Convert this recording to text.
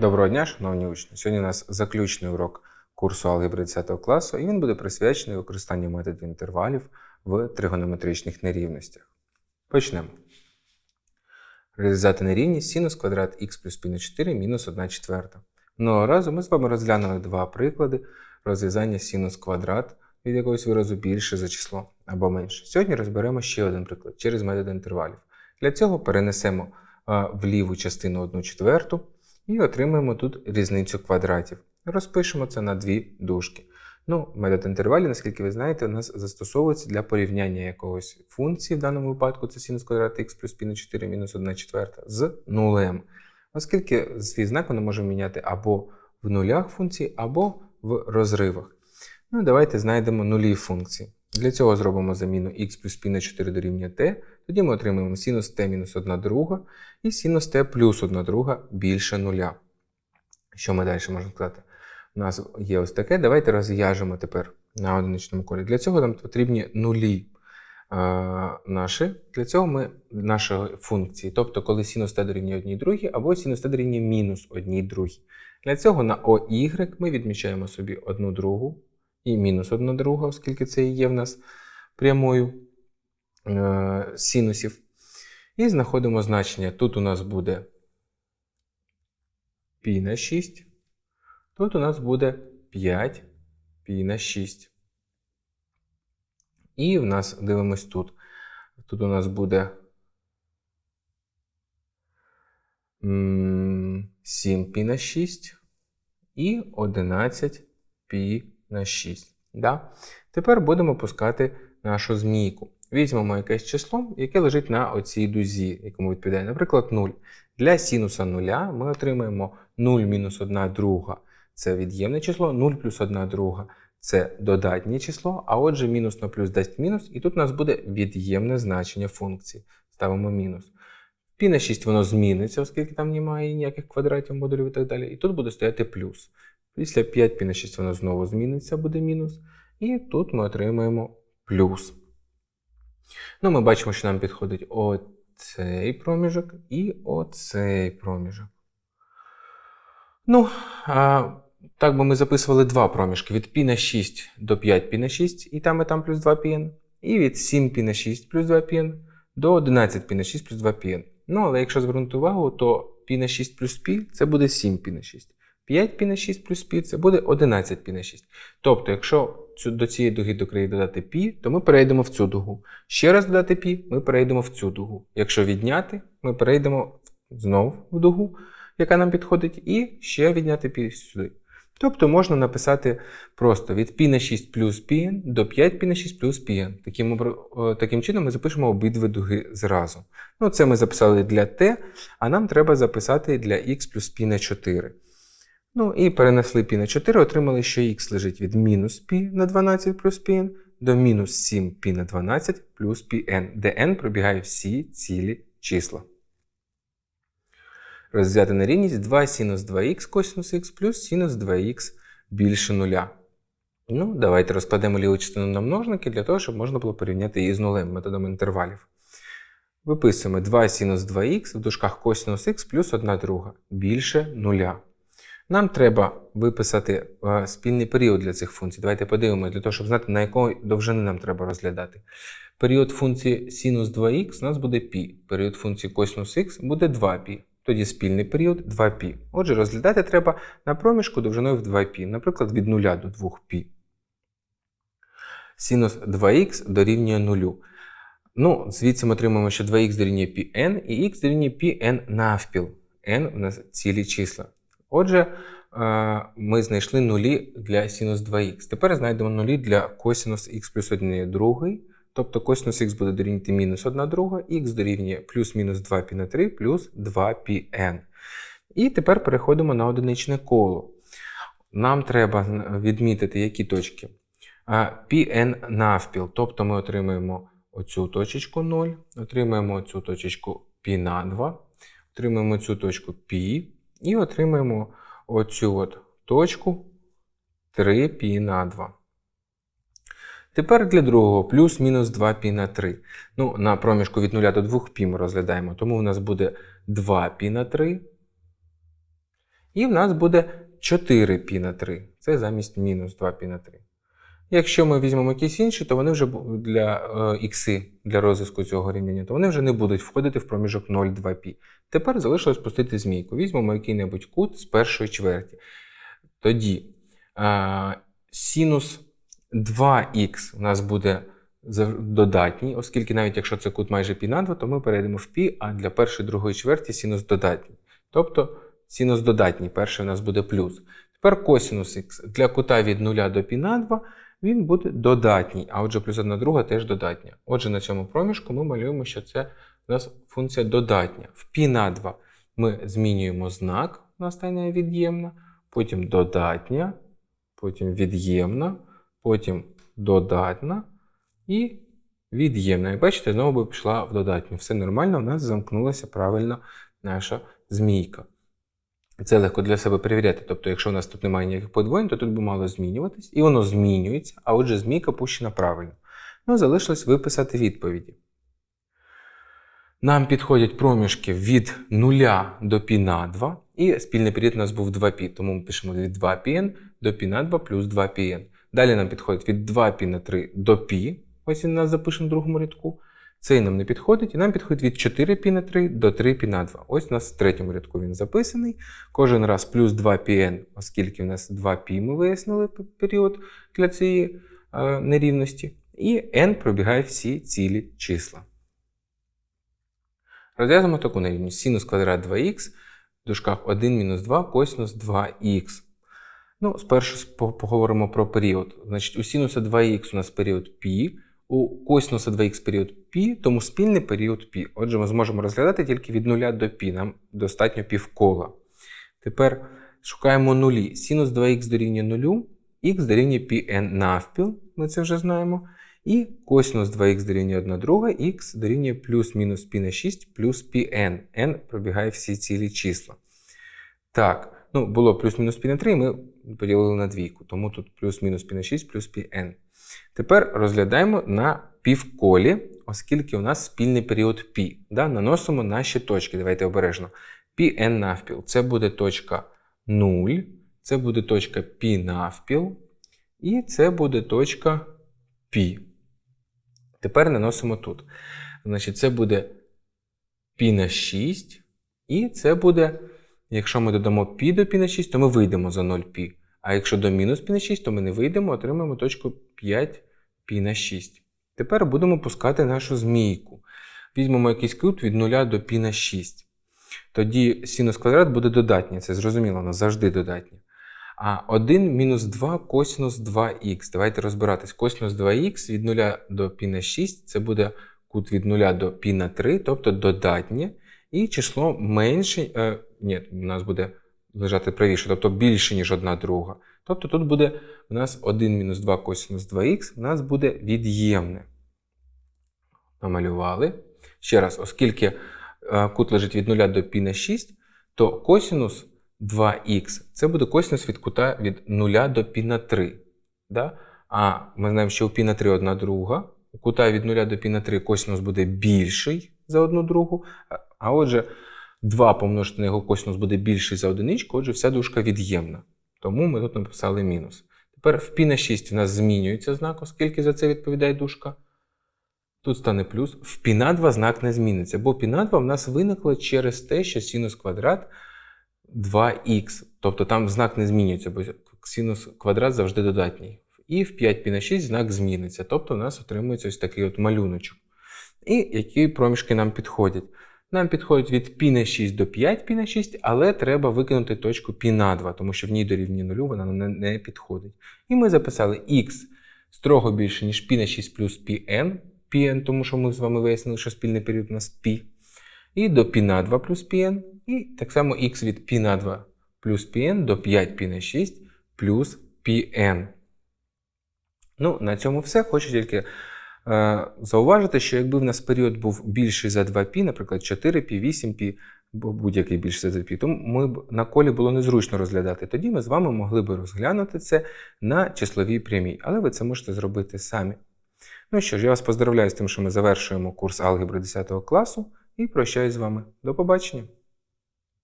Доброго дня, шановні учні. Сьогодні у нас заключний урок курсу алгебри 10 класу, і він буде присвячений використанню методу інтервалів в тригонометричних нерівностях. Почнемо. Реалізувати нерівність синус квадрат х плюс π на 4 мінус 1 четверта. Минулого разу ми з вами розглянули два приклади розв'язання синус квадрат від якогось виразу більше за число або менше. Сьогодні розберемо ще один приклад через метод інтервалів. Для цього перенесемо в ліву частину 1 четверту і отримаємо тут різницю квадратів. Розпишемо це на дві дужки. Ну, метод інтервалів, наскільки ви знаєте, у нас застосовується для порівняння якогось функції, в даному випадку це синус квадрат х плюс π на 4 мінус 1 четверта, з нулем. Оскільки свій знак ми можемо міняти або в нулях функції, або в розривах. Ну, давайте знайдемо нулі функції. Для цього зробимо заміну х плюс π на 4 дорівнює t, тоді ми отримаємо синус t мінус 1 друга і синус t плюс 1 друга більше нуля. Що ми далі можемо сказати? У нас є ось таке. Давайте розв'яжемо тепер на одиничному колі. Для цього нам потрібні нулі е, наші. Для цього ми нашої функції, тобто коли синус t дорівнює 1 другій, або синус t дорівнює мінус 1 другій. Для цього на OY ми відмічаємо собі 1 другу і мінус 1 друга, оскільки це і є в нас прямою е, синусів. І знаходимо значення. Тут у нас буде π на 6. Тут у нас буде 5 π на 6. І в нас дивимось тут. Тут у нас буде 7 π на 6 і 11 π на 6. Да? Тепер будемо пускати нашу змійку. Візьмемо якесь число, яке лежить на оцій дузі, якому відповідає, наприклад, 0. Для синуса 0 ми отримаємо 0 мінус 1 друга це від'ємне число, 0 плюс 1 друга це додатнє число, а отже, мінус на плюс дасть мінус, і тут у нас буде від'ємне значення функції. Ставимо мінус. Пі на 6 воно зміниться, оскільки там немає ніяких квадратів, модулів і так далі. І тут буде стояти плюс. Після 5 пі на 6 воно знову зміниться, буде мінус. І тут ми отримаємо плюс. Ну, Ми бачимо, що нам підходить оцей проміжок і оцей проміжок. Ну, а, так би ми записували два проміжки: від π на 6 до 5 π на 6, і там і там плюс 2 πn, і від 7 π на 6 плюс 2 πn до 11 π на 6 плюс 2 πn. Ну, але якщо звернути увагу, то π на 6 плюс π це буде 7 π на 6. 5 π на 6 плюс π це буде 11 π на 6. Тобто, якщо цю, до цієї дуги до краї додати π, то ми перейдемо в цю дугу. Ще раз додати π, ми перейдемо в цю дугу. Якщо відняти, ми перейдемо знову в дугу, яка нам підходить, і ще відняти π сюди. Тобто можна написати просто від π на 6 плюс πn до 5 π на 6 плюс πn. Таким, обр- таким чином ми запишемо обидві дуги зразу. Ну, Це ми записали для t, а нам треба записати для x плюс π на 4. Ну і перенесли π на 4, отримали, що х лежить від мінус π на 12 плюс πn до мінус 7 π на 12 плюс πn, де n пробігає всі цілі числа. Розв'язати на рівність 2 синус 2х косинус х плюс синус 2х більше нуля. Ну, давайте розкладемо ліву частину на множники для того, щоб можна було порівняти її з нулем методом інтервалів. Виписуємо 2 синус 2х в дужках косинус х плюс 1 друга більше нуля. Нам треба виписати е, спільний період для цих функцій. Давайте подивимося, для того, щоб знати, на якої довжини нам треба розглядати. Період функції синус 2х у нас буде π. Період функції косинус х буде 2π. Тоді спільний період 2π. Отже, розглядати треба на проміжку довжиною в 2π, наприклад, від 0 до 2π. Синус 2х дорівнює 0. Ну, звідси ми отримуємо, що 2х дорівнює πn і х дорівнює πn навпіл. n у нас цілі числа. Отже, ми знайшли нулі для синус 2х. Тепер знайдемо нулі для косинус х плюс 1 другий. Тобто косинус х буде дорівнювати мінус 1 друга, х дорівнює плюс-мінус 2 π на 3 плюс 2 πn. І тепер переходимо на одиничне коло. Нам треба відмітити які точки. Pn навпіл. Тобто ми отримаємо оцю точечку 0, отримаємо оцю точечку π на 2, отримаємо цю точку π і отримаємо оцю от точку 3 π на 2. Тепер для другого плюс-мінус 2π на 3. Ну, На проміжку від 0 до 2π ми розглядаємо, тому у нас буде 2π на 3. І в нас буде 4 π на 3. Це замість мінус 2 π на 3. Якщо ми візьмемо якісь інші, то вони вже бу- для е, ікси, для розв'язку цього рівняння, то вони вже не будуть входити в проміжок 0,2π. Тепер залишилось пустити змійку. Візьмемо який-небудь кут з першої чверті. Тоді е, синус 2х у нас буде зав- додатній, оскільки навіть якщо це кут майже π на 2, то ми перейдемо в π, а для першої другої чверті синус додатній. Тобто синус додатній, перший у нас буде плюс. Тепер косинус х для кута від 0 до π на 2 він буде додатній, а отже плюс 1 друга теж додатня. Отже, на цьому проміжку ми малюємо, що це у нас функція додатня. В π на 2 ми змінюємо знак, у нас стане від'ємна, потім додатня, потім від'ємна, потім додатна і від'ємна. І бачите, знову пішла в додатню. Все нормально, у нас замкнулася правильно наша змійка. Це легко для себе перевіряти. Тобто, якщо у нас тут немає ніяких подвоєнь, то тут би мало змінюватись, і воно змінюється, а отже, змійка пущена правильно. Ну, залишилось виписати відповіді. Нам підходять проміжки від 0 до π на 2, і спільний період у нас був 2π, тому ми пишемо від 2πn до π на 2 плюс 2πn. Далі нам підходить від 2π на 3 до π, ось він у нас запишемо в другому рядку. Цей нам не підходить, і нам підходить від 4π на 3 до 3π на 2. Ось у нас в третьому рядку він записаний. Кожен раз плюс 2πn, оскільки в нас 2π ми вияснили п- період для цієї е, нерівності. І n пробігає всі цілі числа. Розв'язуємо таку нерівність. Синус квадрат 2х в дужках 1 мінус 2 косинус 2х. Ну, спершу спо- поговоримо про період. Значить, у синуса 2х у нас період π, у косинуса 2х період π, тому спільний період π. Отже, ми зможемо розглядати тільки від 0 до π. Нам достатньо півкола. Тепер шукаємо нулі. Синус 2х дорівнює 0, х дорівнює πn навпіл, ми це вже знаємо. І косинус 2х дорівнює 1 друга, х дорівнює плюс-мінус π на 6 плюс πn. n пробігає всі цілі числа. Так, ну було плюс-мінус π на 3, ми поділили на двійку, тому тут плюс-мінус π на 6 плюс πn. Тепер розглядаємо на півколі, оскільки у нас спільний період π. Да? Наносимо наші точки. Давайте обережно. πn навпіл. Це буде точка 0, це буде точка π навпіл, і це буде точка π. Тепер наносимо тут. Значить, це буде π на 6, і це буде, якщо ми додамо π до π на 6, то ми вийдемо за 0π. А якщо до мінус π на 6, то ми не вийдемо, отримаємо точку 5 π на 6. Тепер будемо пускати нашу змійку. Візьмемо якийсь кут від 0 до π на 6. Тоді синус квадрат буде додатній, це зрозуміло, воно завжди додатнє. А 1 мінус 2 косинус 2х. Давайте розбиратись. Косинус 2х від 0 до π на 6 це буде кут від 0 до π на 3, тобто додатнє. І число менше, е, ні, у нас буде лежати правіше, тобто більше, ніж 1 друга. Тобто тут буде у нас 1 мінус 2 косинус 2х, у нас буде від'ємне. Намалювали. Ще раз, оскільки е, кут лежить від 0 до π на 6, то косинус 2х це буде косинус від кута від 0 до π на 3. Да? А ми знаємо, що у π на 3 одна друга. У кута від 0 до π на 3 косинус буде більший за одну другу. А- А отже, 2 помножити на його косинус буде більший за одиничку, отже, вся дужка від'ємна. Тому ми тут написали мінус. Тепер в π на 6 у нас змінюється знак, оскільки за це відповідає дужка. Тут стане плюс. В π на 2 знак не зміниться, бо π на 2 в нас виникло через те, що синус квадрат 2х. Тобто там знак не змінюється, бо синус квадрат завжди додатній. І в 5 π на 6 знак зміниться. Тобто у нас отримується ось такий от малюночок. І які проміжки нам підходять? Нам підходить від π на 6 до 5 π на 6, але треба викинути точку π на 2, тому що в ній дорівнює 0 вона нам не, не підходить. І ми записали х строго більше, ніж π на 6 плюс πn, πn, тому що ми з вами вияснили, що спільний період у нас π. І до π на 2 плюс πn, і так само х від π на 2 плюс πn до 5 π на 6 плюс πn. Ну, на цьому все. Хочу тільки е, зауважити, що якби в нас період був більший за 2π, наприклад, 4π, 8π, бо будь-який більший за 2π, то ми б на колі було незручно розглядати. Тоді ми з вами могли б розглянути це на числовій прямій, але ви це можете зробити самі. Ну що ж, я вас поздравляю з тим, що ми завершуємо курс алгебри 10 класу і прощаюсь з вами. До побачення!